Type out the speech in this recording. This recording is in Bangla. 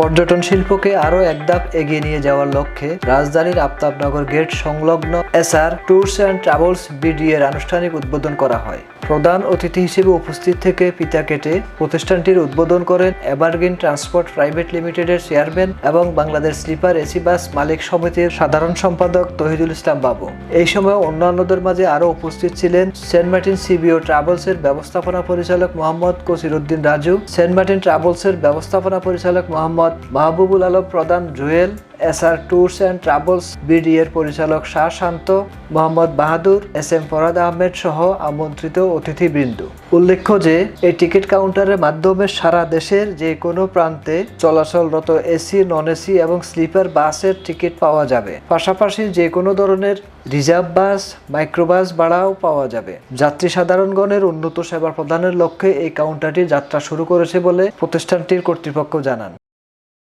পর্যটন শিল্পকে আরও এক ধাপ এগিয়ে নিয়ে যাওয়ার লক্ষ্যে রাজধানীর আফতাবনগর গেট সংলগ্ন SR tours and travels BD এর আনুষ্ঠানিক উদ্বোধন করা হয়। প্রধান অতিথি হিসেবে উপস্থিত থেকে পিতা কেটে প্রতিষ্ঠানটির উদ্বোধন করেন এভারগ্রিন ট্রান্সপোর্ট প্রাইভেট লিমিটেডের চেয়ারম্যান এবং বাংলাদেশ স্লিপার এসি বাস মালিক সমিতির সাধারণ সম্পাদক তহিদুল ইসলাম বাবু। এই সময় অন্যান্যদের মাঝে আরও উপস্থিত ছিলেন সেন্ট মার্টিন সিবিও ট্রাভেলসের ব্যবস্থাপনা পরিচালক মোহাম্মদ কসিরুদ্দিন রাজু, সেন্ট মার্টিন ট্রাভেলসের ব্যবস্থাপনা পরিচালক Mohammad Mahbubul Alam Pradhan Jewel, S R tours and travels BD এর পরিচালক শাহ শান্ত মোহাম্মদ বাহাদুর, এস এম ফরাদ আহমেদ সহ আমন্ত্রিত অতিথিবৃন্দ। উল্লেখ্য যে, এই টিকিট কাউন্টারের মাধ্যমে সারা দেশের যে কোনো প্রান্তে চলাচলরত এসি নন এসি এবং স্লিপার বাসের টিকিট পাওয়া যাবে। পাশাপাশি যে কোনো ধরনের রিজার্ভ বাস, মাইক্রোবাস ভাড়াও পাওয়া যাবে। যাত্রী সাধারণগণের উন্নত সেবা প্রদানের লক্ষ্যে এই কাউন্টারটি যাত্রা শুরু করেছে বলে প্রতিষ্ঠানটির কর্তৃপক্ষ জানান।